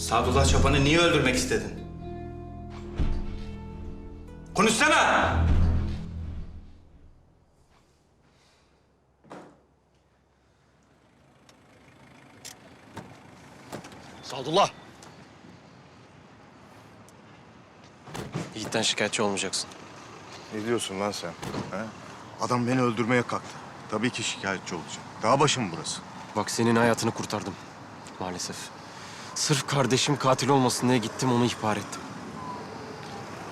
Sadullah Çapan'ı niye öldürmek istedin? Konuşsana! Sadullah. Yiğit'ten şikayetçi olmayacaksın. Ne diyorsun lan sen? He? Adam beni öldürmeye kalktı. Tabii ki şikayetçi olacağım. Dağ başım burası. Bak senin hayatını kurtardım. Maalesef. Sırf kardeşim katil olmasın diye gittim onu ihbar ettim.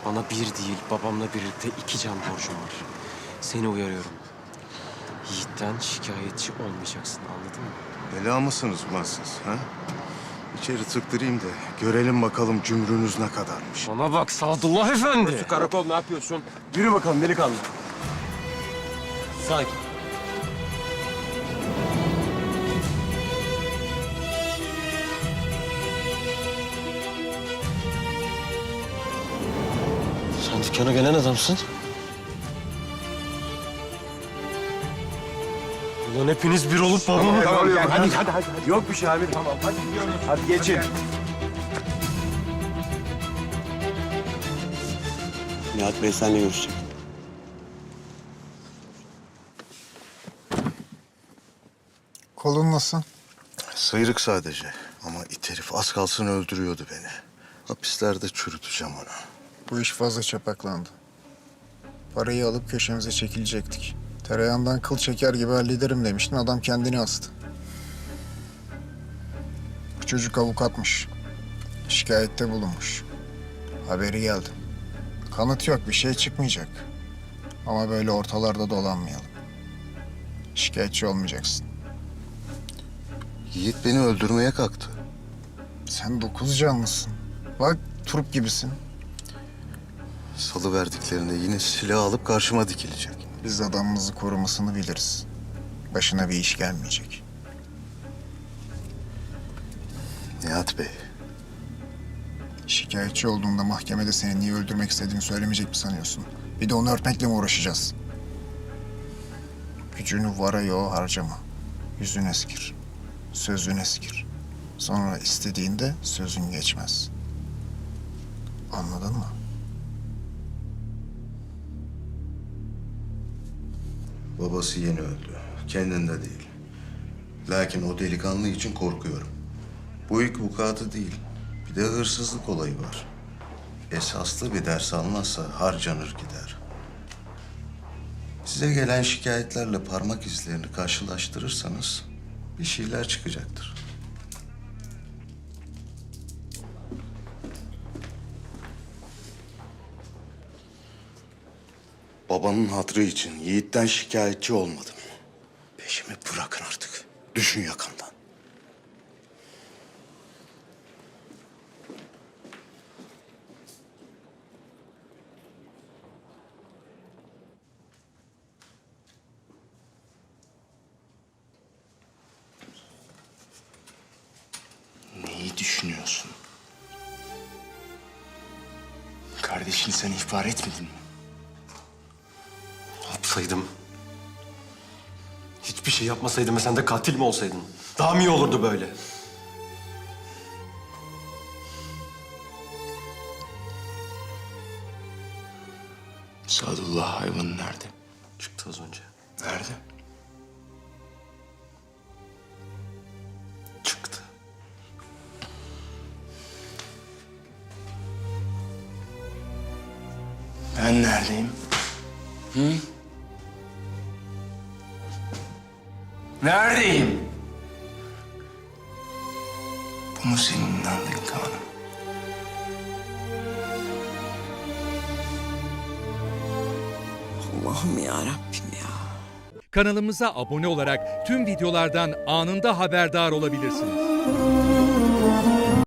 Bana bir değil, babamla birlikte iki can borcum var. Seni uyarıyorum. Yiğit'ten şikayetçi olmayacaksın, anladın mı? Bela mısınız ulan siz? Ha? İçeri tıktırayım da görelim bakalım cümrünüz ne kadarmış. Bana bak Sadullah Efendi. Karakol ne yapıyorsun? Yürü bakalım delikanlı. Sakin. Dükkana gelen adamsın. Ulan hepiniz bir olup babamı... Tamam, hadi, hadi, hadi, hadi. Yok bir şey amirim. Tamam, hadi gidiyoruz. Hadi geçin. Nihat Bey seninle görüşecek. Kolun nasıl? Sıyrık sadece. Ama it herif az kalsın öldürüyordu beni. Hapislerde çürüteceğim onu. Bu iş fazla çapaklandı. Parayı alıp köşemize çekilecektik. Tereyağından kıl çeker gibi hallederim demiştin. Adam kendini astı. Bu çocuk avukatmış. Şikayette bulunmuş. Haberi geldi. Kanıt yok, bir şey çıkmayacak. Ama böyle ortalarda dolanmayalım. Şikayetçi olmayacaksın. Yiğit beni öldürmeye kalktı. Sen dokuz canlısın. Bak turp gibisin. Salı verdiklerinde yine silah alıp karşıma dikilecek. Biz adamımızı korumasını biliriz. Başına bir iş gelmeyecek. Nihat Bey, Şikayetçi olduğunda mahkemede seni niye öldürmek istediğini söylemeyecek mi sanıyorsun? Bir de onu örtmekle mi uğraşacağız? Gücünü vara yoğa harcama. Yüzün eskir. Sözün eskir. Sonra istediğinde sözün geçmez. Anladın mı? Babası yeni öldü. Kendinde değil. Lakin o delikanlı için korkuyorum. Bu ilk vukuatı değil. Bir de hırsızlık olayı var. Esaslı bir ders almazsa harcanır gider. Size gelen şikayetlerle parmak izlerini karşılaştırırsanız bir şeyler çıkacaktır. Babanın hatrı için Yiğit'ten şikayetçi olmadım. Peşimi bırakın artık. Düşün yakamdan. Neyi düşünüyorsun? Kardeşini sen ihbar etmedin mi? Yapsaydım. Hiçbir şey yapmasaydım ve sen de katil mi olsaydın? Daha mı iyi olurdu böyle? Sadullah hayvanı nerede? Çıktı az önce. Nerede? Çıktı. Ben neredeyim? Hı? Neredeyim? Bu mu senin inandığın kanun? Allah'ım ya Rabbim ya. Kanalımıza abone olarak tüm videolardan anında haberdar olabilirsiniz.